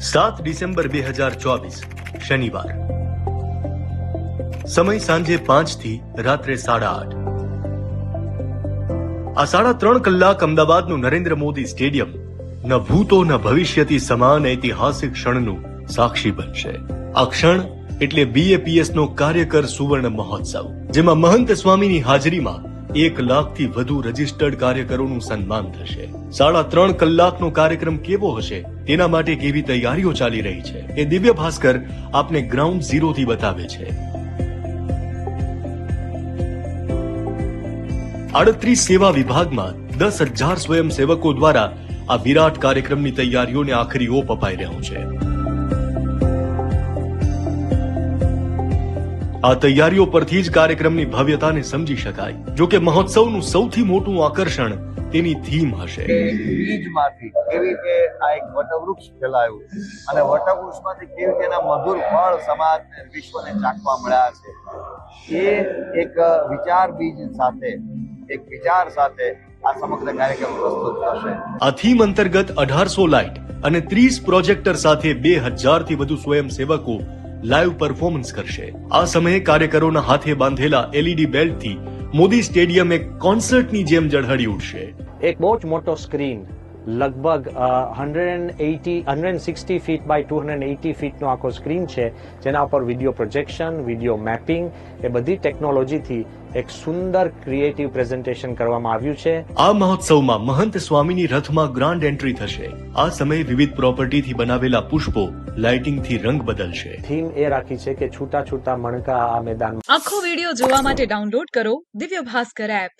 સાત ડિસેમ્બર બે હજાર ચોવીસ શનિવાર સમય સાંજે પાંચથી રાત્રે સાડા આઠ આ સાડા ત્રણ કલાક અમદાવાદનું નરેન્દ્ર મોદી સ્ટેડિયમ ન ભૂતો ન ભવિષ્યથી સમાન ઐતિહાસિક ક્ષણનું સાક્ષી બનશે આ ક્ષણ એટલે બીએપીએસ નો કાર્યકર સુવર્ણ મહોત્સવ જેમાં મહંત સ્વામીની હાજરીમાં એક લાખથી વધુ રજીસ્ટર્ડ કાર્યકરોનું સન્માન થશે સાડા ત્રણ કલાકનો કાર્યક્રમ કેવો હશે તેના માટે કેવી તૈયારીઓ ચાલી રહી છે એ દિવ્ય ભાસ્કર આપને ગ્રાઉન્ડ ઝીરો થી બતાવે છે. આડત્રીસ સેવા વિભાગમાં દસ હજાર સ્વયંસેવકો દ્વારા આ વિરાટ કાર્યક્રમની તૈયારીઓને આખરી ઓપ અપાઈ રહ્યો છે. આ તૈયારીઓ પરથી જ કાર્યક્રમની ભવ્યતાને સમજી શકાય. જો કે મહોત્સવનું સૌથી મોટું આકર્ષણ તેની થીમ હશે. બીજમાંથી કેવી રીતે આ એક વટવૃક્ષ ફેલાયું અને વટવૃક્ષમાંથી કેવી રીતે એના મધુર ફળ સમાજને વિશ્વને ચાખવા મળ્યા છે. એ એક વિચાર બીજ સાથે એક વિચાર સાથે આ સમગ્ર કાર્યક્રમ પ્રસ્તુત થશે. આ થીમ અંતર્ગત અઢારસો લાઇટ અને ત્રીસ પ્રોજેક્ટર સાથે બે હજારથી વધુ સ્વયંસેવકો લાઈવ પરફોર્મન્સ કરશે. આ સમયે કાર્યકરોના હાથે બાંધેલા એલઈડી બેલ્ટથી મોદી સ્ટેડિયમ એક કોન્સર્ટની જેમ ઝળહળી ઉઠશે. એક બહુ જ મોટો સ્ક્રીન, લગભગ hundred and eighty hundred sixty feet by two hundred eighty ફીટનો આખો સ્ક્રીન છે, જેના પર વીડિયો પ્રોજેક્શન, વીડિયો મેપિંગ, એ બધી ટેકનોલોજીથી એક સુંદર ક્રિએટિવ પ્રેઝન્ટેશન કરવામાં આવ્યું છે. આ મહોત્સવમાં મહંત સ્વામીની રથમાં ગ્રાન્ડ એન્ટ્રી થશે. આ સમયે વિવિધ પ્રોપર્ટીથી બનાવેલા પુષ્પો લાઇટિંગથી રંગ બદલશે. થીમ એ રાખી છે કે છૂટા છૂટા મણકા આ મેદાન આખો વિડિયો જોવા માટે ડાઉનલોડ કરો દિવ્ય ભાસ્કર એપ